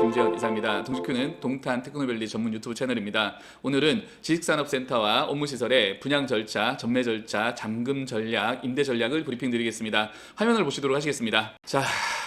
김재현 이사입니다. 동식큐는 동탄 테크노밸리 전문 유튜브 채널입니다. 오늘은 지식산업센터와 업무시설의 분양 절차, 전매 절차, 잠금 전략, 임대 전략을 브리핑 드리겠습니다. 화면을 보시도록 하시겠습니다. 자,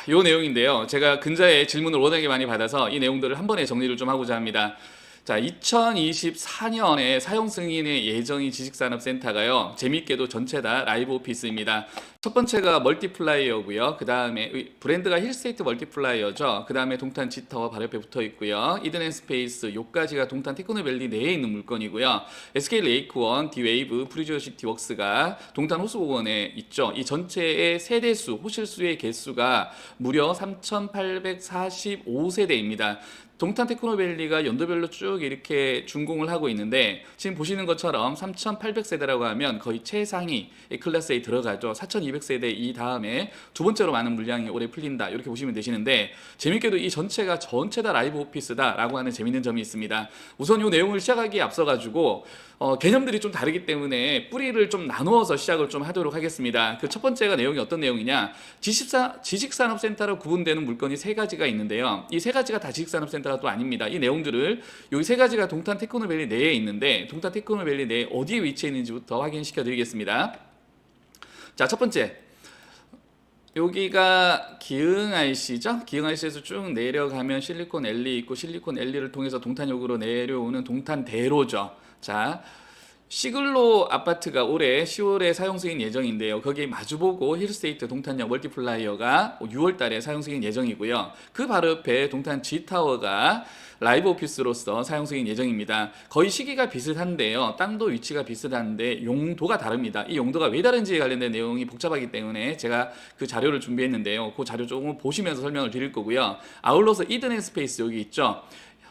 요 내용인데요. 제가 근자에 질문을 워낙에 많이 받아서 이 내용들을 한 번에 정리를 좀 하고자 합니다. 자, 2024년에 사용 승인의 예정인 지식산업센터가요. 재밌게도 전체 다 라이브 오피스입니다. 첫 번째가 멀티플라이어고요. 그 다음에 브랜드가 힐스테이트 멀티플라이어죠. 그 다음에 동탄 지타워 바로 옆에 붙어 있고요. 이드넨 스페이스 요까지가 동탄 테크노밸리 내에 있는 물건이고요. SK 레이크원, 디웨이브, 프리지오시티 웍스가 동탄 호수공원에 있죠. 이 전체의 세대수, 호실수의 개수가 무려 3,845세대입니다. 동탄 테크노밸리가 연도별로 쭉 이렇게 준공을 하고 있는데 지금 보시는 것처럼 3,800세대라고 하면 거의 최상위 클래스에 들어가죠. 4,200 세대 이 다음에 두 번째로 많은 물량이 올해 풀린다. 이렇게 보시면 되시는데 재밌게도 이 전체가 전체 다 라이브 오피스다라고 하는 재밌는 점이 있습니다. 우선 이 내용을 시작하기에 앞서 가지고 어, 개념들이 좀 다르기 때문에 뿌리를 좀 나누어서 시작을 좀 하도록 하겠습니다. 그 첫 번째가 내용이 어떤 내용이냐? 지식사, 지식산업센터로 구분되는 물건이 세 가지가 있는데요. 이 세 가지가 다 지식산업센터가 또 아닙니다. 이 내용들을 여기 세 가지가 동탄 테크노밸리 내에 있는데 동탄 테크노밸리 내에 어디에 위치해 있는지부터 확인시켜 드리겠습니다. 자, 첫 번째. 여기가 기흥 IC죠? 기흥 IC에서 쭉 내려가면 실리콘 앨리 있고 실리콘 앨리를 통해서 동탄역으로 내려오는 동탄 대로죠. 자, 시글로 아파트가 올해 10월에 사용 승인 예정인데요. 거기 마주보고 힐스테이트 동탄역 멀티플라이어가 6월 달에 사용 승인 예정이고요. 그 바로 옆에 동탄 G타워가 라이브 오피스로서 사용 승인 예정입니다. 거의 시기가 비슷한데요. 땅도 위치가 비슷한데 용도가 다릅니다. 이 용도가 왜 다른지에 관련된 내용이 복잡하기 때문에 제가 그 자료를 준비했는데요. 그 자료 조금 보시면서 설명을 드릴 거고요. 아울러서 이드넷 스페이스 여기 있죠.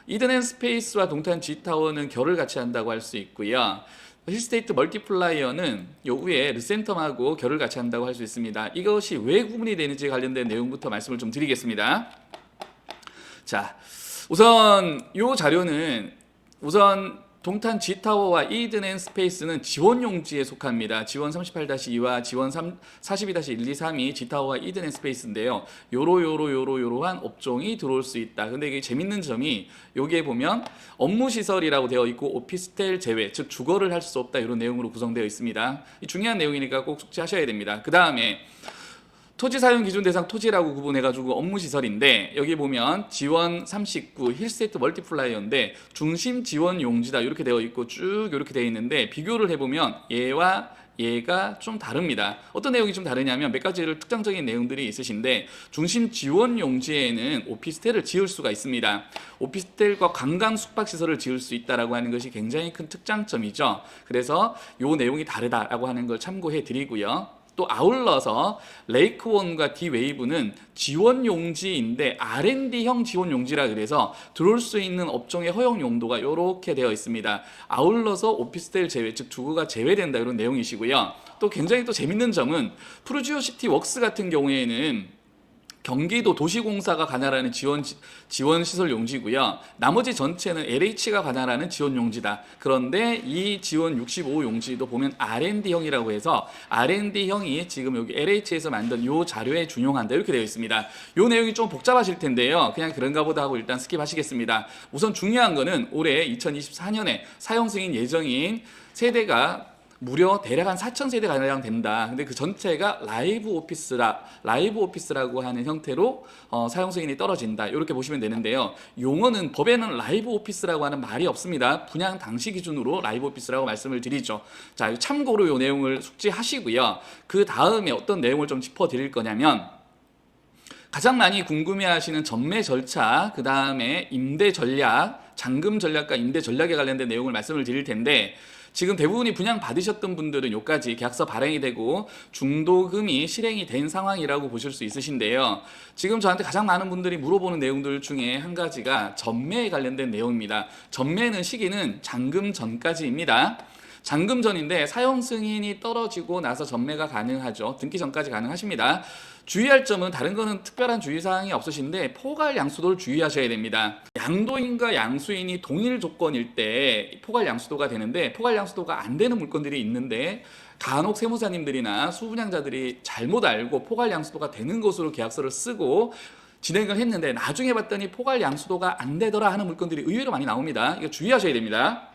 이드넷 스페이스와 동탄 G타워는 결을 같이 한다고 할 수 있고요. 힐스테이트 멀티플라이어는 요 위에 르센텀하고 결을 같이 한다고 할 수 있습니다. 이것이 왜 구분이 되는지 관련된 내용부터 말씀을 좀 드리겠습니다. 자, 우선 요 자료는 우선 동탄 G타워와 이든 앤 스페이스는 지원 용지에 속합니다. 지원 38-2와 지원 42-123이 G타워와 이든 앤 스페이스인데요. 요로 요로 요로 요로한 업종이 들어올 수 있다. 근데 이게 재밌는 점이 여기에 보면 업무 시설이라고 되어 있고 오피스텔 제외, 즉 주거를 할 수 없다 이런 내용으로 구성되어 있습니다. 이 중요한 내용이니까 꼭 숙지하셔야 됩니다. 그 다음에 토지 사용 기준 대상 토지라고 구분해가지고 업무 시설인데 여기 보면 지원 39 힐세트 멀티플라이어인데 중심 지원 용지다 이렇게 되어 있고 쭉 이렇게 되어 있는데 비교를 해보면 얘와 얘가 좀 다릅니다. 어떤 내용이 좀 다르냐면 몇 가지를 특정적인 내용들이 있으신데 중심 지원 용지에는 오피스텔을 지을 수가 있습니다. 오피스텔과 관광 숙박 시설을 지을 수 있다라고 하는 것이 굉장히 큰 특장점이죠. 그래서 요 내용이 다르다라고 하는 걸 참고해 드리고요. 또 아울러서 레이크원과 디웨이브는 지원 용지인데 R&D형 지원 용지라 그래서 들어올 수 있는 업종의 허용 용도가 이렇게 되어 있습니다. 아울러서 오피스텔 제외, 즉 주거가 제외된다 이런 내용이시고요. 또 굉장히 또 재밌는 점은 프루지오 시티 웍스 같은 경우에는 경기도 도시공사가 관할하는 지원 지원 시설 용지고요. 나머지 전체는 LH가 관할하는 지원 용지다. 그런데 이 지원 65 용지도 보면 R&D형이라고 해서 R&D형이 지금 여기 LH에서 만든 요 자료에 준용한다 이렇게 되어 있습니다. 요 내용이 좀 복잡하실 텐데요. 그냥 그런가 보다 하고 일단 스킵하시겠습니다. 우선 중요한 거는 올해 2024년에 사용 승인 예정인 세대가 무려 대략 한 4천 세대 가량 된다. 근데 그 전체가 라이브 오피스라 라이브 오피스라고 하는 형태로 어, 사용 승인이 떨어진다. 이렇게 보시면 되는데요. 용어는 법에는 라이브 오피스라고 하는 말이 없습니다. 분양 당시 기준으로 라이브 오피스라고 말씀을 드리죠. 자, 참고로 이 내용을 숙지하시고요. 그 다음에 어떤 내용을 좀 짚어 드릴 거냐면 가장 많이 궁금해하시는 전매 절차, 그 다음에 임대 전략, 잔금 전략과 임대 전략에 관련된 내용을 말씀을 드릴 텐데 지금 대부분이 분양 받으셨던 분들은 여기까지 계약서 발행이 되고 중도금이 실행이 된 상황이라고 보실 수 있으신데요. 지금 저한테 가장 많은 분들이 물어보는 내용들 중에 한 가지가 전매에 관련된 내용입니다. 전매는 시기는 잔금 전까지입니다. 잔금 전인데 사용 승인이 떨어지고 나서 전매가 가능하죠. 등기 전까지 가능하십니다. 주의할 점은 다른 거는 특별한 주의사항이 없으신데 포괄 양수도를 주의하셔야 됩니다. 양도인과 양수인이 동일 조건일 때 포괄 양수도가 되는데 포괄 양수도가 안 되는 물건들이 있는데 간혹 세무사님들이나 수분양자들이 잘못 알고 포괄 양수도가 되는 것으로 계약서를 쓰고 진행을 했는데 나중에 봤더니 포괄 양수도가 안 되더라 하는 물건들이 의외로 많이 나옵니다. 이거 주의하셔야 됩니다.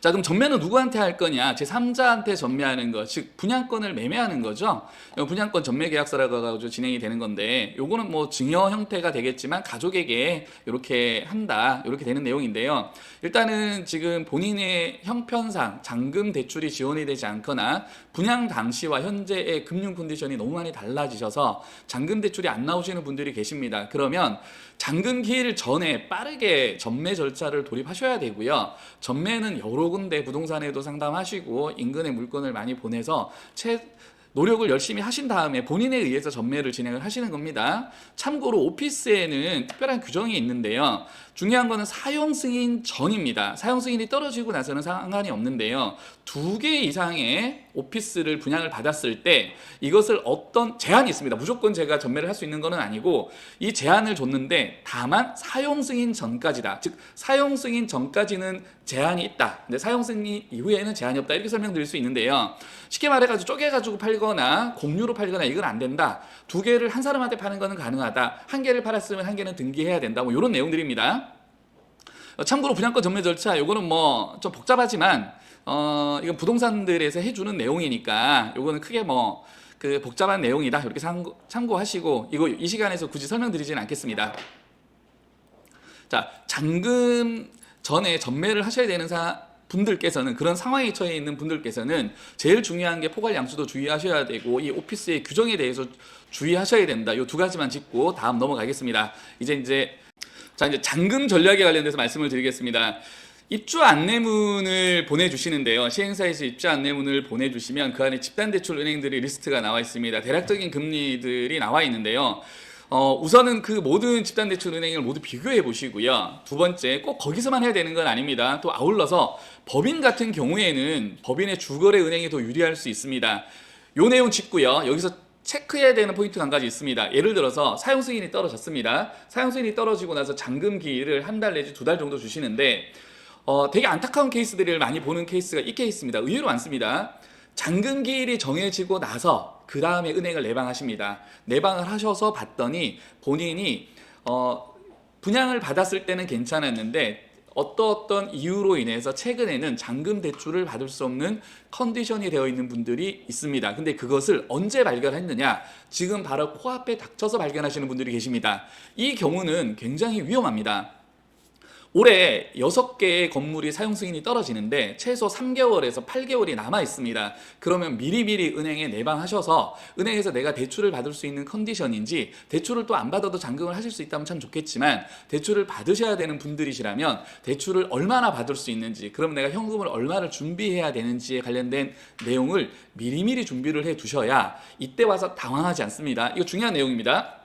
자, 그럼 전매는 누구한테 할 거냐? 제3자한테 전매하는 거, 즉 분양권을 매매하는 거죠. 분양권 전매 계약서라고 가지고 진행이 되는 건데, 요거는 뭐 증여 형태가 되겠지만 가족에게 이렇게 한다, 이렇게 되는 내용인데요. 일단은 지금 본인의 형편상 잔금 대출이 지원이 되지 않거나 분양 당시와 현재의 금융 컨디션이 너무 많이 달라지셔서 잔금 대출이 안 나오시는 분들이 계십니다. 그러면 잔금 기일 전에 빠르게 전매 절차를 돌입하셔야 되고요. 전매는 여러 군데 부동산에도 상담하시고 인근에 물건을 많이 보내서 채 노력을 열심히 하신 다음에 본인에 의해서 전매를 진행을 하시는 겁니다. 참고로 오피스에는 특별한 규정이 있는데요. 중요한 거는 사용 승인 전입니다. 사용 승인이 떨어지고 나서는 상관이 없는데요. 두 개 이상의 오피스를 분양을 받았을 때 이것을 어떤 제한이 있습니다. 무조건 제가 전매를 할 수 있는 거는 아니고 이 제한을 줬는데 다만 사용 승인 전까지다. 즉 사용 승인 전까지는 제한이 있다. 근데 사용 승인 이후에는 제한이 없다. 이렇게 설명드릴 수 있는데요. 쉽게 말해 가지고 쪼개 가지고 팔거나 공유로 팔거나 이건 안 된다. 두 개를 한 사람한테 파는 거는 가능하다. 한 개를 팔았으면 한 개는 등기해야 된다. 뭐 이런 내용들입니다. 어, 참고로 분양권 전매 절차 요거는 뭐 좀 복잡하지만 어 이건 부동산들에서 해주는 내용이니까 요거는 크게 뭐 그 복잡한 내용이다 이렇게 참고, 참고하시고 이거 이 시간에서 굳이 설명드리지는 않겠습니다. 자 잔금 전에 전매를 하셔야 되는 사 분들께서는 그런 상황에 처해 있는 분들께서는 제일 중요한 게 포괄 양수도 주의하셔야 되고 이 오피스의 규정에 대해서 주의하셔야 된다. 이 두 가지만 짚고 다음 넘어가겠습니다. 이제 이제 자 이제 잔금 전략에 관련돼서 말씀을 드리겠습니다. 입주 안내문을 보내주시는데요. 시행사에서 입주 안내문을 보내주시면 그 안에 집단대출 은행들의 리스트가 나와 있습니다. 대략적인 금리들이 나와 있는데요. 어, 우선은 그 모든 집단대출 은행을 모두 비교해 보시고요. 두 번째, 꼭 거기서만 해야 되는 건 아닙니다. 또 아울러서 법인 같은 경우에는 법인의 주거래 은행이 더 유리할 수 있습니다. 요 내용 짚고요. 여기서 체크해야 되는 포인트가 한 가지 있습니다. 예를 들어서 사용 승인이 떨어졌습니다. 사용 승인이 떨어지고 나서 기일을 한달 내지 두 달 정도 주시는데 어, 되게 안타까운 케이스들을 많이 보는 케이스가 이 케이스입니다. 의외로 많습니다. 잔금 기일이 정해지고 나서 그 다음에 은행을 내방하십니다. 내방을 하셔서 봤더니 본인이 어, 분양을 받았을 때는 괜찮았는데 어떠 어떤 이유로 인해서 최근에는 잔금 대출을 받을 수 없는 컨디션이 되어 있는 분들이 있습니다. 근데 그것을 언제 발견했느냐? 지금 바로 코앞에 닥쳐서 발견하시는 분들이 계십니다. 이 경우는 굉장히 위험합니다. 올해 6개의 건물이 사용 승인이 떨어지는데 최소 3개월에서 8개월이 남아 있습니다. 그러면 미리미리 은행에 내방하셔서 은행에서 내가 대출을 받을 수 있는 컨디션인지 대출을 또 안 받아도 잔금을 하실 수 있다면 참 좋겠지만 대출을 받으셔야 되는 분들이시라면 대출을 얼마나 받을 수 있는지 그럼 내가 현금을 얼마를 준비해야 되는지에 관련된 내용을 미리미리 준비를 해 두셔야 이때 와서 당황하지 않습니다. 이거 중요한 내용입니다.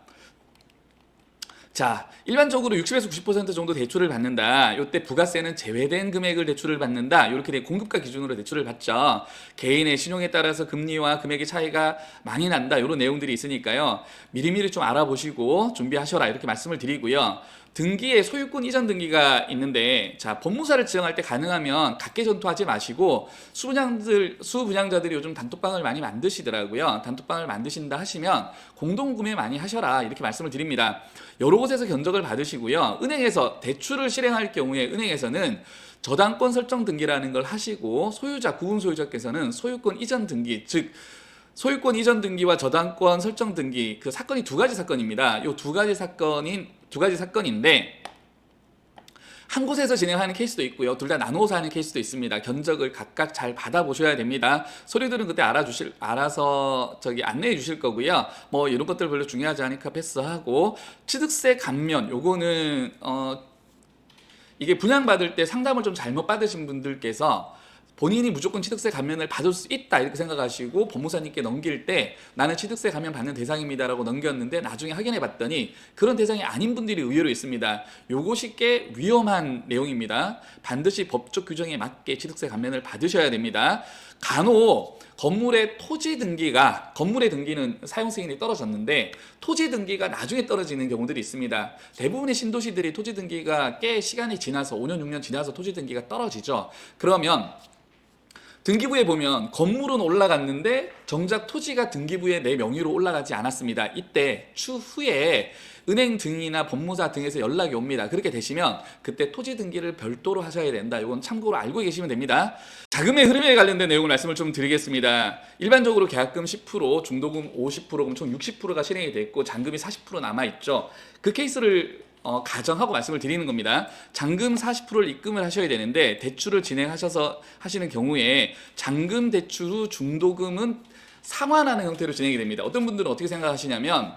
자, 일반적으로 60에서 90% 정도 대출을 받는다. 요때 부가세는 제외된 금액을 대출을 받는다. 이렇게 돼 공급가 기준으로 대출을 받죠. 개인의 신용에 따라서 금리와 금액의 차이가 많이 난다. 이런 내용들이 있으니까요. 미리미리 좀 알아보시고 준비하셔라. 이렇게 말씀을 드리고요. 등기에 소유권 이전 등기가 있는데 자 법무사를 지정할 때 가능하면 각계 전투하지 마시고 수분양들 수분양자들이 요즘 단톡방을 많이 만드시더라고요 단톡방을 만드신다 하시면 공동 구매 많이 하셔라 이렇게 말씀을 드립니다 여러 곳에서 견적을 받으시고요 은행에서 대출을 실행할 경우에 은행에서는 저당권 설정 등기라는 걸 하시고 소유자 구분 소유자께서는 소유권 이전 등기 즉 소유권 이전 등기와 저당권 설정 등기 그 사건이 두 가지 사건입니다. 이두 가지 사건인 두 가지 사건인데 한 곳에서 진행하는 케이스도 있고요. 둘 다 나누어서 하는 케이스도 있습니다. 견적을 각각 잘 받아보셔야 됩니다. 서류들은 그때 알아주실, 알아서 저기 안내해 주실 거고요. 뭐 이런 것들 별로 중요하지 않으니까 패스하고 취득세 감면 요거는 어 이게 분양받을 때 상담을 좀 잘못 받으신 분들께서 본인이 무조건 취득세 감면을 받을 수 있다 이렇게 생각하시고 법무사님께 넘길 때 나는 취득세 감면 받는 대상입니다라고 넘겼는데 나중에 확인해 봤더니 그런 대상이 아닌 분들이 의외로 있습니다. 요것이 꽤 위험한 내용입니다. 반드시 법적 규정에 맞게 취득세 감면을 받으셔야 됩니다. 간혹 건물의 토지 등기가 건물의 등기는 사용 승인이 떨어졌는데 토지 등기가 나중에 떨어지는 경우들이 있습니다. 대부분의 신도시들이 토지 등기가 꽤 시간이 지나서 5년 6년 지나서 토지 등기가 떨어지죠. 그러면 등기부에 보면 건물은 올라갔는데 정작 토지가 등기부에 내 명의로 올라가지 않았습니다. 이때 추후에 은행 등이나 법무사 등에서 연락이 옵니다. 그렇게 되시면 그때 토지 등기를 별도로 하셔야 된다. 이건 참고로 알고 계시면 됩니다. 자금의 흐름에 관련된 내용을 말씀을 좀 드리겠습니다. 일반적으로 계약금 10%, 중도금 50%, 그럼 총 60%가 실행이 됐고 잔금이 40% 남아 있죠. 그 케이스를 어, 가정하고 말씀을 드리는 겁니다. 잔금 40%를 입금을 하셔야 되는데 대출을 진행하셔서 하시는 경우에 잔금 대출 후 중도금은 상환하는 형태로 진행이 됩니다. 어떤 분들은 어떻게 생각하시냐면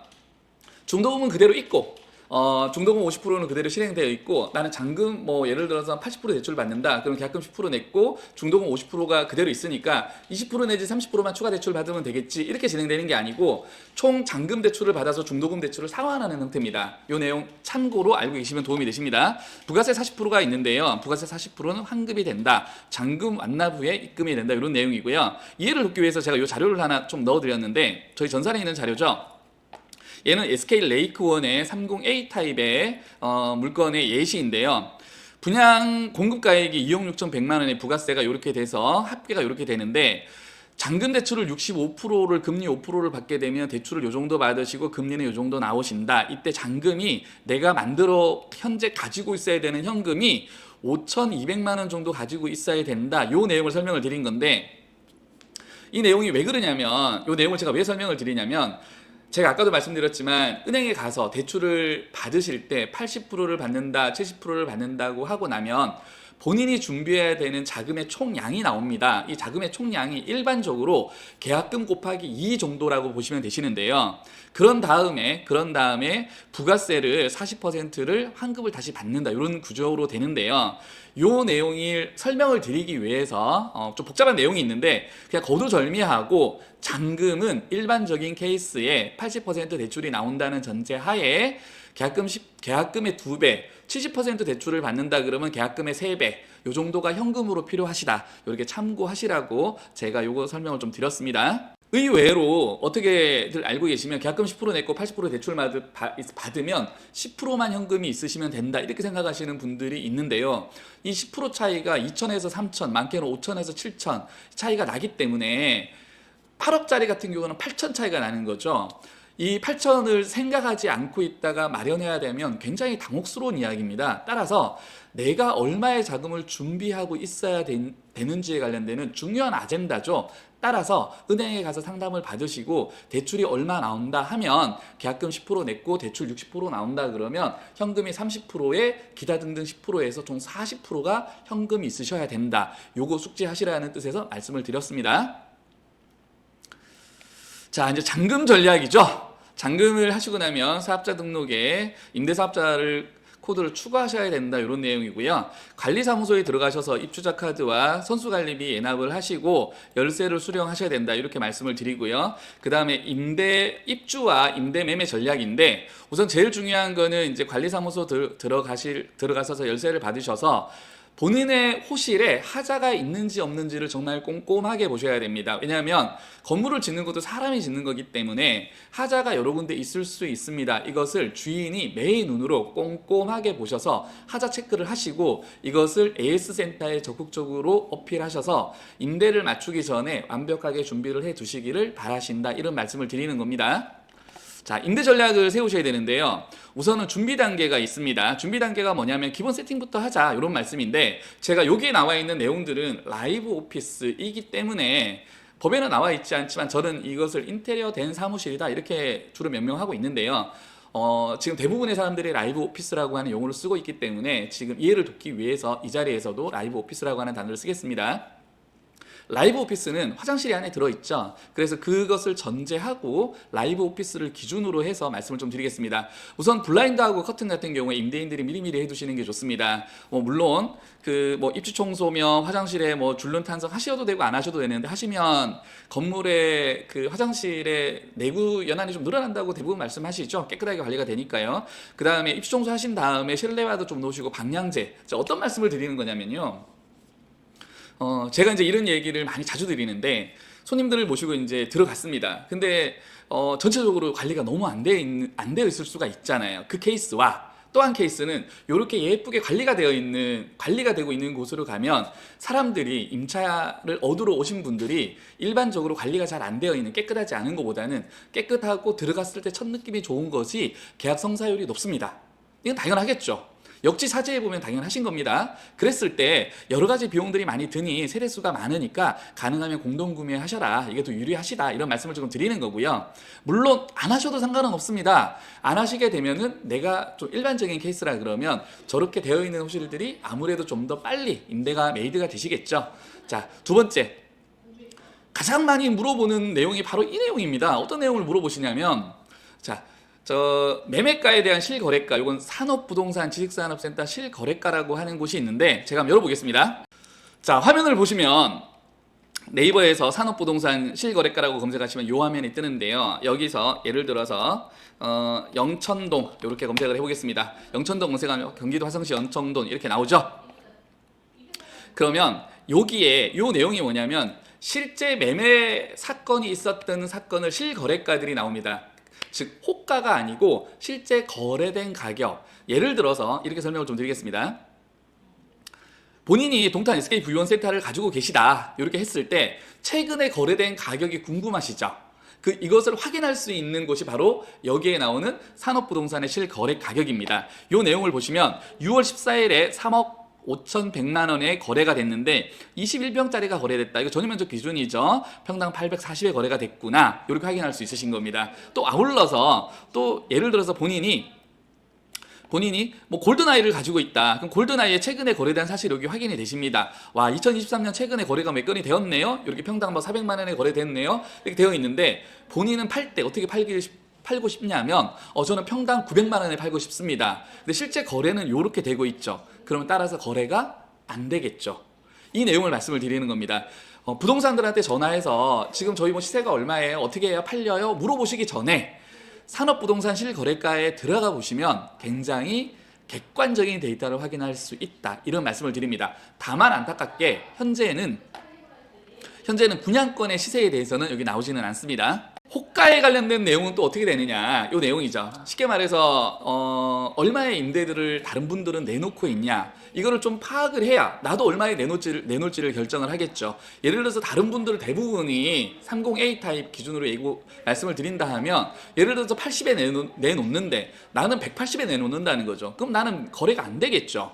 중도금은 그대로 있고 어, 중도금 50%는 그대로 실행되어 있고 나는 잔금 뭐 예를 들어서 80% 대출을 받는다. 그럼 계약금 10% 냈고 중도금 50%가 그대로 있으니까 20% 내지 30%만 추가 대출 받으면 되겠지. 이렇게 진행되는 게 아니고 총 잔금 대출을 받아서 중도금 대출을 상환하는 형태입니다. 이 내용 참고로 알고 계시면 도움이 되십니다. 부가세 40%가 있는데요. 부가세 40%는 환급이 된다. 잔금 완납 후에 입금이 된다. 이런 내용이고요. 이해를 돕기 위해서 제가 이 자료를 하나 좀 넣어드렸는데 저희 전산에 있는 자료죠. 얘는 SK 레이크원의 30A 타입의 어, 물건의 예시인데요. 분양 공급가액이 2억 6,100만 원의 부가세가 이렇게 돼서 합계가 이렇게 되는데 잔금 대출을 65%를 금리 5%를 받게 되면 대출을 요 정도 받으시고 금리는 요 정도 나오신다. 이때 잔금이 내가 만들어 현재 가지고 있어야 되는 현금이 5,200만 원 정도 가지고 있어야 된다. 요 내용을 설명을 드린 건데 이 내용이 왜 그러냐면 이 내용을 제가 왜 설명을 드리냐면 제가 아까도 말씀드렸지만 은행에 가서 대출을 받으실 때 80%를 받는다, 70%를 받는다고 하고 나면 본인이 준비해야 되는 자금의 총량이 나옵니다. 이 자금의 총량이 일반적으로 계약금 곱하기 2 정도라고 보시면 되시는데요. 그런 다음에 그런 다음에 부가세를 40%를 환급을 다시 받는다 이런 구조로 되는데요. 요 내용을 설명을 드리기 위해서 어, 좀 복잡한 내용이 있는데 그냥 거두절미하고 잔금은 일반적인 케이스에 80% 대출이 나온다는 전제하에 계약금 10, 계약금의 2배, 70% 대출을 받는다 그러면 계약금의 3배, 요 정도가 현금으로 필요하시다. 이렇게 참고하시라고 제가 요거 설명을 좀 드렸습니다. 의외로 어떻게들 알고 계시면 계약금 10% 냈고 80% 대출 받으면 10%만 현금이 있으시면 된다 이렇게 생각하시는 분들이 있는데요. 이 10% 차이가 2천에서 3천, 많게는 5천에서 7천 차이가 나기 때문에 8억짜리 같은 경우는 8천 차이가 나는 거죠. 이 8천을 생각하지 않고 있다가 마련해야 되면 굉장히 당혹스러운 이야기입니다. 따라서 내가 얼마의 자금을 준비하고 있어야 된- 되는지에 관련되는 중요한 아젠다죠. 따라서 은행에 가서 상담을 받으시고 대출이 얼마 나온다 하면 계약금 10% 냈고 대출 60% 나온다 그러면 현금이 30%에 기타 등등 10%에서 총 40%가 현금이 있으셔야 된다. 요거 숙지하시라는 뜻에서 말씀을 드렸습니다. 자, 이제 잔금 전략이죠. 잔금을 하시고 나면 사업자 등록에 임대사업자를 코드를 추가하셔야 된다 이런 내용이고요. 관리사무소에 들어가셔서 입주자 카드와 선수관리비 예납을 하시고 열쇠를 수령하셔야 된다 이렇게 말씀을 드리고요. 그 다음에 임대 입주와 임대 매매 전략인데 우선 제일 중요한 거는 이제 관리사무소 들, 들어가실 들어가셔서 열쇠를 받으셔서 본인의 호실에 하자가 있는지 없는지를 정말 꼼꼼하게 보셔야 됩니다. 왜냐하면 건물을 짓는 것도 사람이 짓는 거기 때문에 하자가 여러 군데 있을 수 있습니다. 이것을 주인이 매의 눈으로 꼼꼼하게 보셔서 하자 체크를 하시고 이것을 AS 센터에 적극적으로 어필하셔서 임대를 맞추기 전에 완벽하게 준비를 해 두시기를 바라신다. 이런 말씀을 드리는 겁니다. 자, 임대 전략을 세우셔야 되는데요. 우선은 준비 단계가 있습니다. 준비 단계가 뭐냐면 기본 세팅부터 하자 이런 말씀인데 제가 여기에 나와 있는 내용들은 라이브 오피스이기 때문에 법에는 나와 있지 않지만 저는 이것을 인테리어 된 사무실이다 이렇게 주로 명명하고 있는데요. 어, 지금 대부분의 사람들이 라이브 오피스라고 하는 용어를 쓰고 있기 때문에 지금 이해를 돕기 위해서 이 자리에서도 라이브 오피스라고 하는 단어를 쓰겠습니다. 라이브 오피스는 화장실이 안에 들어있죠. 그래서 그것을 전제하고 라이브 오피스를 기준으로 해서 말씀을 좀 드리겠습니다. 우선 블라인드하고 커튼 같은 경우에 임대인들이 미리미리 해두시는 게 좋습니다. 뭐 물론 그 뭐 입주 청소며 화장실에 뭐 줄눈 탄성 하셔도 되고 안 하셔도 되는데 하시면 건물의 그 화장실의 내구 연한이 좀 늘어난다고 대부분 말씀하시죠. 깨끗하게 관리가 되니까요. 그 다음에 입주 청소 하신 다음에 실내화도 좀 놓으시고 방향제. 자, 어떤 말씀을 드리는 거냐면요. 어, 제가 이제 이런 얘기를 많이 자주 드리는데 손님들을 모시고 이제 들어갔습니다. 근데 어, 전체적으로 관리가 너무 안 돼, 안 되어 있을 수가 있잖아요. 그 케이스와 또한 케이스는 이렇게 예쁘게 관리가 되어 있는 관리가 되고 있는 곳으로 가면 사람들이 임차를 얻으러 오신 분들이 일반적으로 관리가 잘 안 되어 있는 깨끗하지 않은 것보다는 깨끗하고 들어갔을 때 첫 느낌이 좋은 것이 계약 성사율이 높습니다. 이건 당연하겠죠. 역지사지해 보면 당연하신 겁니다. 그랬을 때 여러 가지 비용들이 많이 드니 세대수가 많으니까 가능하면 공동 구매하셔라. 이게 더 유리하시다. 이런 말씀을 조금 드리는 거고요. 물론 안 하셔도 상관은 없습니다. 안 하시게 되면은 내가 좀 일반적인 케이스라 그러면 저렇게 되어 있는 호실들이 아무래도 좀 더 빨리 임대가 메이드가 되시겠죠. 자, 두 번째. 가장 많이 물어보는 내용이 바로 이 내용입니다. 어떤 내용을 물어보시냐면 자, 저 매매가에 대한 실거래가 이건 산업부동산 지식산업센터 실거래가라고 하는 곳이 있는데 제가 한번 열어보겠습니다. 자 화면을 보시면 네이버에서 산업부동산 실거래가라고 검색하시면 요 화면이 뜨는데요. 여기서 예를 들어서 어, 영천동 이렇게 검색을 해보겠습니다. 영천동 검색하면 경기도 화성시 영천동 이렇게 나오죠. 그러면 여기에 요 내용이 뭐냐면 실제 매매 사건이 있었던 사건을 실거래가들이 나옵니다. 즉 호가가 아니고 실제 거래된 가격. 예를 들어서 이렇게 설명을 좀 드리겠습니다. 본인이 동탄 SK 부유원 센터를 가지고 계시다. 이렇게 했을 때 최근에 거래된 가격이 궁금하시죠? 그 이것을 확인할 수 있는 곳이 바로 여기에 나오는 산업부동산의 실거래 가격입니다. 이 내용을 보시면 6월 14일에 3억 5,100만 원에 거래가 됐는데 21평짜리가 거래됐다. 이거 전유면적 기준이죠. 평당 840에 거래가 됐구나. 이렇게 확인할 수 있으신 겁니다. 또 아울러서 또 예를 들어서 본인이 본인이 뭐 골든아이를 가지고 있다. 그럼 골든아이에 최근에 거래된 사실 여기 확인이 되십니다. 와, 2023년 최근에 거래가 몇 건이 되었네요. 이렇게 평당 뭐 400만 원에 거래됐네요. 이렇게 되어 있는데 본인은 팔 때 어떻게 팔기 팔고 싶냐면 어 저는 평당 900만 원에 팔고 싶습니다. 근데 실제 거래는 이렇게 되고 있죠. 그러면 따라서 거래가 안 되겠죠. 이 내용을 말씀을 드리는 겁니다. 어, 부동산들한테 전화해서 지금 저희 뭐 시세가 얼마예요? 어떻게 해야 팔려요? 물어보시기 전에 산업부동산 실거래가에 들어가 보시면 굉장히 객관적인 데이터를 확인할 수 있다. 이런 말씀을 드립니다. 다만 안타깝게 현재는 현재는 분양권의 시세에 대해서는 여기 나오지는 않습니다. 호가에 관련된 내용은 또 어떻게 되느냐. 이 내용이죠. 쉽게 말해서 어, 얼마의 임대들을 다른 분들은 내놓고 있냐. 이거를 좀 파악을 해야 나도 얼마에 내놓지를, 내놓을지를 결정을 하겠죠. 예를 들어서 다른 분들 대부분이 30A 타입 기준으로 예고 말씀을 드린다 하면 예를 들어서 80에 내놓, 내놓는데 나는 180에 내놓는다는 거죠. 그럼 나는 거래가 안 되겠죠.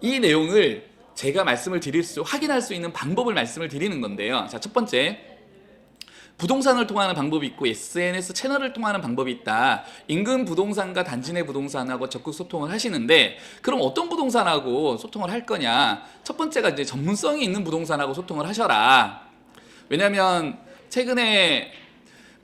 이 내용을 제가 말씀을 드릴 수 확인할 수 있는 방법을 말씀을 드리는 건데요. 자 첫 번째 부동산을 통하는 방법이 있고 SNS 채널을 통하는 방법이 있다. 인근 부동산과 단지 내 부동산하고 적극 소통을 하시는데 그럼 어떤 부동산하고 소통을 할 거냐? 첫 번째가 이제 전문성이 있는 부동산하고 소통을 하셔라. 왜냐하면 최근에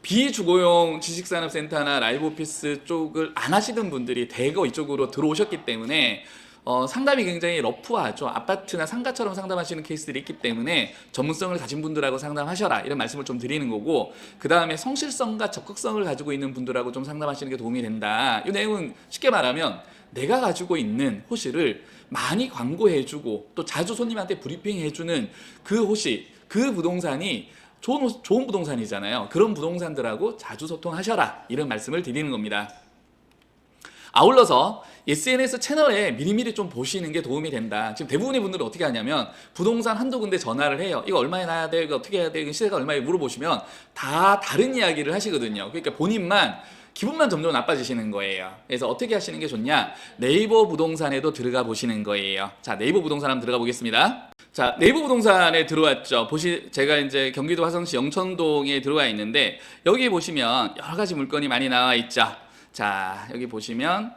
비주거용 지식산업센터나 라이브 오피스 쪽을 안 하시던 분들이 대거 이쪽으로 들어오셨기 때문에 어, 상담이 굉장히 러프하죠. 아파트나 상가처럼 상담하시는 케이스들이 있기 때문에 전문성을 가진 분들하고 상담하셔라 이런 말씀을 좀 드리는 거고 그 다음에 성실성과 적극성을 가지고 있는 분들하고 좀 상담하시는 게 도움이 된다. 이 내용은 쉽게 말하면 내가 가지고 있는 호실을 많이 광고해주고 또 자주 손님한테 브리핑해주는 그 호실 그 부동산이 좋은, 호- 좋은 부동산이잖아요. 그런 부동산들하고 자주 소통하셔라 이런 말씀을 드리는 겁니다. 아울러서 SNS 채널에 미리미리 좀 보시는 게 도움이 된다. 지금 대부분의 분들은 어떻게 하냐면 부동산 한두 군데 전화를 해요. 이거 얼마에 나야 돼? 이거 어떻게 해야 돼? 이거 시세가 얼마에 물어보시면 다 다른 이야기를 하시거든요. 그러니까 본인만 기분만 점점 나빠지시는 거예요. 그래서 어떻게 하시는 게 좋냐? 네이버 부동산에도 들어가 보시는 거예요. 자, 네이버 부동산 한번 들어가 보겠습니다. 자, 네이버 부동산에 들어왔죠. 보시, 제가 이제 경기도 화성시 영천동에 들어와 있는데 여기 보시면 여러 가지 물건이 많이 나와 있죠. 자, 여기 보시면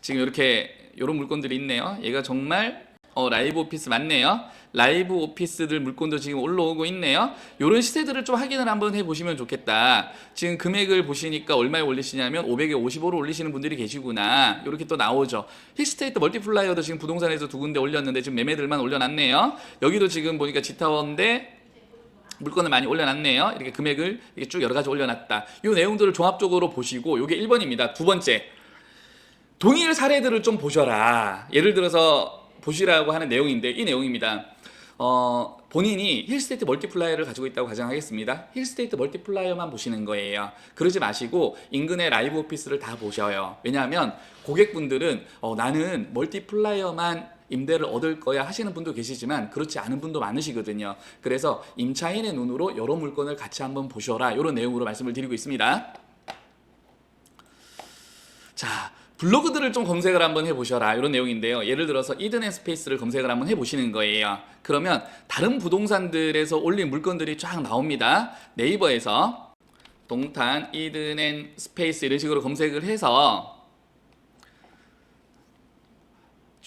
지금 이렇게 이런 물건들이 있네요. 얘가 정말 어, 라이브 오피스 맞네요. 라이브 오피스들 물건도 지금 올라오고 있네요. 이런 시세들을 좀 확인을 한번 해보시면 좋겠다. 지금 금액을 보시니까 얼마에 올리시냐면 500에 55로 올리시는 분들이 계시구나. 이렇게 또 나오죠. 힐스테이트 멀티플라이어도 지금 부동산에서 두 군데 올렸는데 지금 매매들만 올려놨네요. 여기도 지금 보니까 지타워인데 물건을 많이 올려놨네요. 이렇게 금액을 이렇게 쭉 여러 가지 올려놨다. 이 내용들을 종합적으로 보시고 이게 1번입니다. 두 번째. 동일 사례들을 좀 보셔라. 예를 들어서 보시라고 하는 내용인데 이 내용입니다. 어, 본인이 힐스테이트 멀티플라이어를 가지고 있다고 가정하겠습니다. 힐스테이트 멀티플라이어만 보시는 거예요. 그러지 마시고 인근의 라이브 오피스를 다 보셔요. 왜냐하면 고객분들은 어, 나는 멀티플라이어만 임대를 얻을 거야 하시는 분도 계시지만 그렇지 않은 분도 많으시거든요. 그래서 임차인의 눈으로 여러 물건을 같이 한번 보셔라. 이런 내용으로 말씀을 드리고 있습니다. 자, 블로그들을 좀 검색을 한번 해보셔라 이런 내용인데요. 예를 들어서 이든앤 스페이스를 검색을 한번 해보시는 거예요. 그러면 다른 부동산들에서 올린 물건들이 쫙 나옵니다. 네이버에서 동탄 이든앤 스페이스 이런 식으로 검색을 해서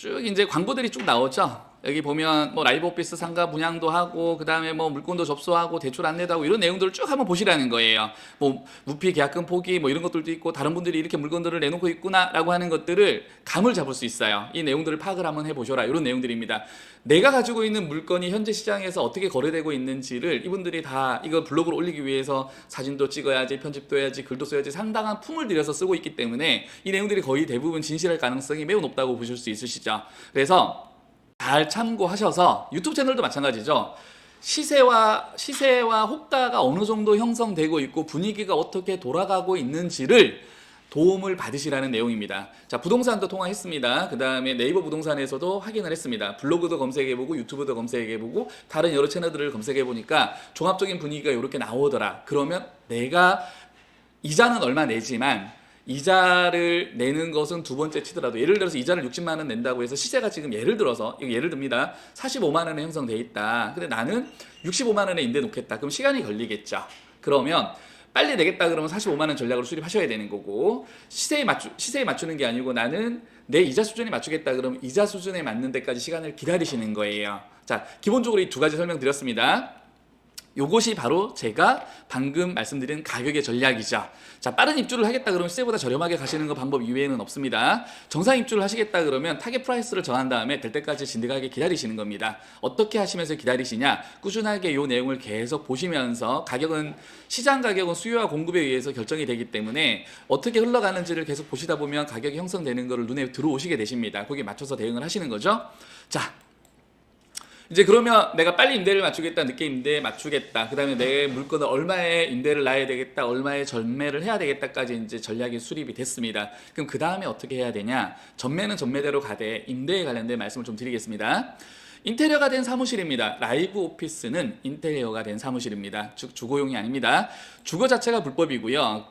쭉 이제 광고들이 쭉 나오죠. 여기 보면 뭐 라이브 오피스 상가 분양도 하고 그다음에 뭐 물건도 접수하고 대출 안내도 하고 이런 내용들을 쭉 한번 보시라는 거예요. 뭐 무피 계약금 포기 뭐 이런 것들도 있고 다른 분들이 이렇게 물건들을 내놓고 있구나라고 하는 것들을 감을 잡을 수 있어요. 이 내용들을 파악을 한번 해보셔라 이런 내용들입니다. 내가 가지고 있는 물건이 현재 시장에서 어떻게 거래되고 있는지를 이분들이 다 이거 블로그로 올리기 위해서 사진도 찍어야지 편집도 해야지 글도 써야지 상당한 품을 들여서 쓰고 있기 때문에 이 내용들이 거의 대부분 진실할 가능성이 매우 높다고 보실 수 있으시죠. 그래서 잘 참고하셔서 유튜브 채널도 마찬가지죠. 시세와 시세와 호가가 어느 정도 형성되고 있고 분위기가 어떻게 돌아가고 있는지를 도움을 받으시라는 내용입니다. 자, 부동산도 통화했습니다. 그 다음에 네이버 부동산에서도 확인을 했습니다. 블로그도 검색해보고 유튜브도 검색해보고 다른 여러 채널들을 검색해보니까 종합적인 분위기가 이렇게 나오더라. 그러면 내가 이자는 얼마 내지만 이자를 내는 것은 두 번째 치더라도 예를 들어서 이자를 60만 원 낸다고 해서 시세가 지금 예를 들어서 예를 듭니다. 45만 원에 형성돼 있다. 근데 나는 65만 원에 임대 놓겠다. 그럼 시간이 걸리겠죠. 그러면 빨리 내겠다 그러면 45만 원 전략으로 수립하셔야 되는 거고 시세에 맞추 시세에 맞추는 게 아니고 나는 내 이자 수준에 맞추겠다 그러면 이자 수준에 맞는 데까지 시간을 기다리시는 거예요. 자, 기본적으로 이 두 가지 설명드렸습니다. 요것이 바로 제가 방금 말씀드린 가격의 전략이죠. 자, 빠른 입주를 하겠다 그러면 시세보다 저렴하게 가시는 거 방법 이외에는 없습니다. 정상 입주를 하시겠다 그러면 타겟 프라이스를 정한 다음에 될 때까지 진득하게 기다리시는 겁니다. 어떻게 하시면서 기다리시냐? 꾸준하게 요 내용을 계속 보시면서 가격은 시장 가격은 수요와 공급에 의해서 결정이 되기 때문에 어떻게 흘러가는지를 계속 보시다 보면 가격이 형성되는 거를 눈에 들어오시게 되십니다. 거기에 맞춰서 대응을 하시는 거죠. 자, 이제 그러면 내가 빨리 임대를 맞추겠다, 늦게 임대 맞추겠다. 그다음에 내 물건을 얼마에 임대를 놔야 되겠다, 얼마에 전매를 해야 되겠다까지 이제 전략이 수립이 됐습니다. 그럼 그 다음에 어떻게 해야 되냐? 전매는 전매대로 가되 임대에 관련된 말씀을 좀 드리겠습니다. 인테리어가 된 사무실입니다. 라이브 오피스는 인테리어가 된 사무실입니다. 즉 주거용이 아닙니다. 주거 자체가 불법이고요.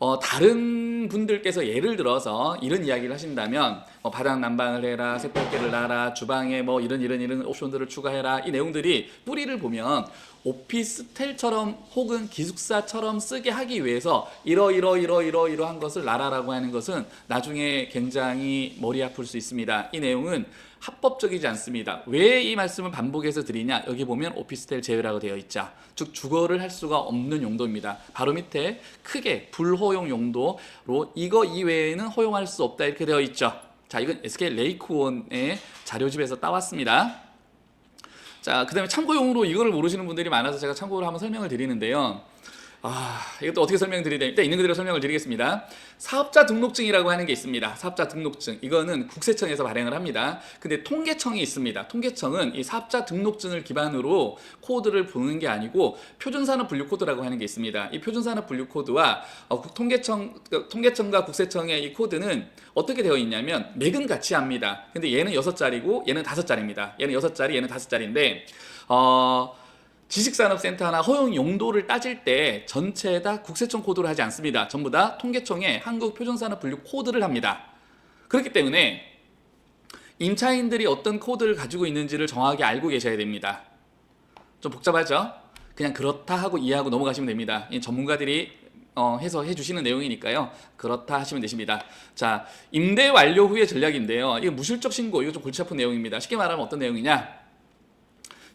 어, 다른 분들께서 예를 들어서 이런 이야기를 하신다면 어, 바닥 난방을 해라, 세탁기를 놔라, 주방에 뭐 이런 이런 이런 옵션들을 추가해라 이 내용들이 뿌리를 보면 오피스텔처럼 혹은 기숙사처럼 쓰게 하기 위해서 이러 이러 이러 이러 이러한 것을 나라라고 하는 것은 나중에 굉장히 머리 아플 수 있습니다. 이 내용은 합법적이지 않습니다. 왜 이 말씀을 반복해서 드리냐? 여기 보면 오피스텔 제외라고 되어 있죠. 즉 주거를 할 수가 없는 용도입니다. 바로 밑에 크게 불허용 용도로 이거 이외에는 허용할 수 없다 이렇게 되어 있죠. 자, 이건 SK 레이크원의 자료집에서 따왔습니다. 자, 그 다음에 참고용으로 이거를 모르시는 분들이 많아서 제가 참고로 한번 설명을 드리는데요. 아, 이것도 어떻게 설명드리냐. 일단 있는 그대로 설명을 드리겠습니다. 사업자 등록증이라고 하는 게 있습니다. 사업자 등록증. 이거는 국세청에서 발행을 합니다. 근데 통계청이 있습니다. 통계청은 이 사업자 등록증을 기반으로 코드를 보는 게 아니고 표준산업 분류 코드라고 하는 게 있습니다. 이 표준산업 분류 코드와 어, 국- 통계청, 그 통계청과 국세청의 이 코드는 어떻게 되어 있냐면 맥은 같이 합니다. 근데 얘는 여섯 자리고 얘는 다섯 자리입니다. 얘는 여섯 자리, 얘는 다섯 자리인데, 어, 지식산업센터나 허용 용도를 따질 때 전체 다 국세청 코드를 하지 않습니다. 전부 다 통계청의 한국표준산업 분류 코드를 합니다. 그렇기 때문에 임차인들이 어떤 코드를 가지고 있는지를 정확하게 알고 계셔야 됩니다. 좀 복잡하죠? 그냥 그렇다 하고 이해하고 넘어가시면 됩니다. 이 전문가들이 어, 해서 해주시는 내용이니까요. 그렇다 하시면 되십니다. 자, 임대 완료 후의 전략인데요. 이거 무실적 신고, 이거 좀 골치 아픈 내용입니다. 쉽게 말하면 어떤 내용이냐?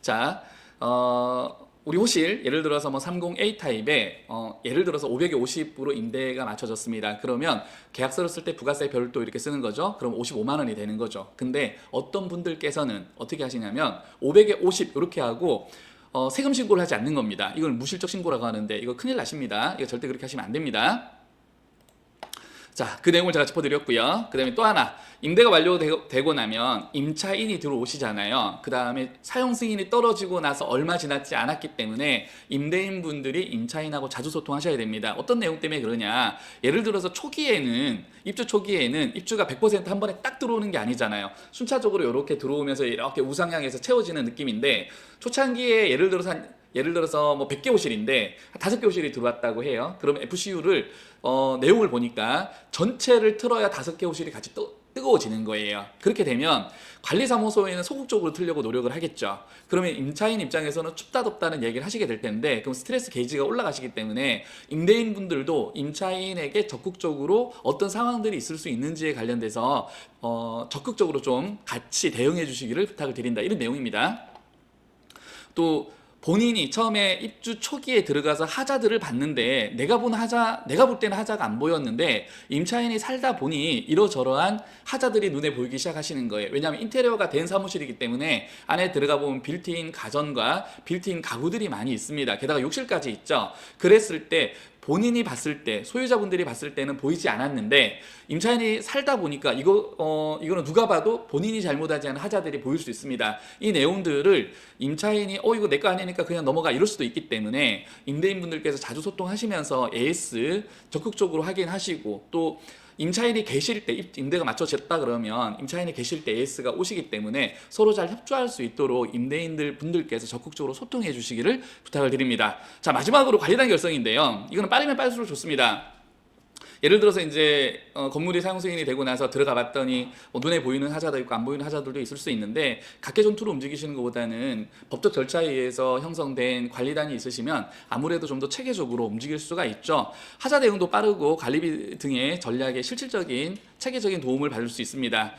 자, 어, 우리 호실 예를 들어서 뭐 30A 타입에 어, 예를 들어서 500에 50으로 임대가 맞춰졌습니다. 그러면 계약서를 쓸 때 부가세 별도 이렇게 쓰는 거죠. 그럼 55만 원이 되는 거죠. 근데 어떤 분들께서는 어떻게 하시냐면 500에 50 이렇게 하고 어, 세금 신고를 하지 않는 겁니다. 이걸 무실적 신고라고 하는데 이거 큰일 나십니다. 이거 절대 그렇게 하시면 안 됩니다. 자, 그 내용을 제가 짚어드렸고요. 그 다음에 또 하나, 임대가 완료되고 나면 임차인이 들어오시잖아요. 그 다음에 사용 승인이 떨어지고 나서 얼마 지났지 않았기 때문에 임대인분들이 임차인하고 자주 소통하셔야 됩니다. 어떤 내용 때문에 그러냐? 예를 들어서 초기에는 입주 초기에는 입주가 100%한 번에 딱 들어오는 게 아니잖아요. 순차적으로 이렇게 들어오면서 이렇게 우상향해서 채워지는 느낌인데 초창기에 예를 들어서 한 예를 들어서 뭐 100개 호실인데 다섯 개 호실이 들어왔다고 해요. 그럼 FCU를 어, 내용을 보니까 전체를 틀어야 다섯 개 호실이 같이 뜨, 뜨거워지는 거예요. 그렇게 되면 관리사무소에는 소극적으로 틀려고 노력을 하겠죠. 그러면 임차인 입장에서는 춥다 덥다는 얘기를 하시게 될 텐데 그럼 스트레스 게이지가 올라가시기 때문에 임대인 분들도 임차인에게 적극적으로 어떤 상황들이 있을 수 있는지에 관련돼서 어, 적극적으로 좀 같이 대응해 주시기를 부탁을 드린다. 이런 내용입니다. 또 본인이 처음에 입주 초기에 들어가서 하자들을 봤는데 내가 본 하자 내가 볼 때는 하자가 안 보였는데 임차인이 살다 보니 이러저러한 하자들이 눈에 보이기 시작하시는 거예요. 왜냐하면 인테리어가 된 사무실이기 때문에 안에 들어가 보면 빌트인 가전과 빌트인 가구들이 많이 있습니다. 게다가 욕실까지 있죠. 그랬을 때 본인이 봤을 때 소유자분들이 봤을 때는 보이지 않았는데 임차인이 살다 보니까 이거 어 이거는 누가 봐도 본인이 잘못하지 않은 하자들이 보일 수 있습니다. 이 내용들을 임차인이 어 이거 내 거 아니니까 그냥 넘어가 이럴 수도 있기 때문에 임대인분들께서 자주 소통하시면서 AS 적극적으로 확인하시고 또 임차인이 계실 때 입- 임대가 맞춰졌다 그러면 임차인이 계실 때 AS가 오시기 때문에 서로 잘 협조할 수 있도록 임대인들 분들께서 적극적으로 소통해 주시기를 부탁을 드립니다. 자 마지막으로 관리단 결성인데요. 이거는 빠르면 빠를수록 좋습니다. 예를 들어서 이제 어, 건물이 사용 승인이 되고 나서 들어가 봤더니 뭐 눈에 보이는 하자도 있고 안 보이는 하자들도 있을 수 있는데 각계 전투로 움직이시는 것보다는 법적 절차에 의해서 형성된 관리단이 있으시면 아무래도 좀 더 체계적으로 움직일 수가 있죠. 하자 대응도 빠르고 관리비 등의 전략에 실질적인 체계적인 도움을 받을 수 있습니다.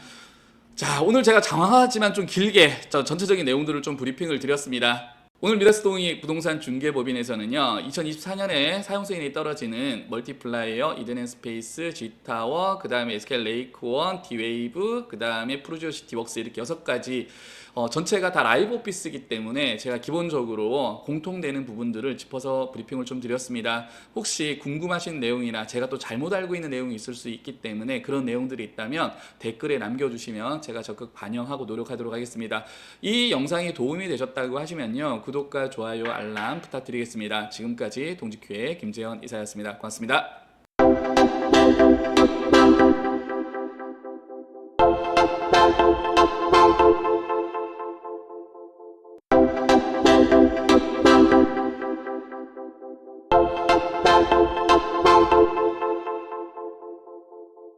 자, 오늘 제가 장황하지만 좀 길게 저 전체적인 내용들을 좀 브리핑을 드렸습니다. 오늘 미라스동이 부동산 중개법인에서는요, 2024년에 사용 승인이 떨어지는 멀티플라이어, 이든앤 스페이스, G타워, 그 다음에 SK 레이크원, 디웨이브, 그 다음에 프로지오 시티 웍스 이렇게 여섯 가지 어, 전체가 다 라이브 오피스이기 때문에 제가 기본적으로 공통되는 부분들을 짚어서 브리핑을 좀 드렸습니다. 혹시 궁금하신 내용이나 제가 또 잘못 알고 있는 내용이 있을 수 있기 때문에 그런 내용들이 있다면 댓글에 남겨주시면 제가 적극 반영하고 노력하도록 하겠습니다. 이 영상이 도움이 되셨다고 하시면요. 구독과 좋아요, 알람 부탁드리겠습니다. 지금까지 동직회의 김재현 이사였습니다. 고맙습니다.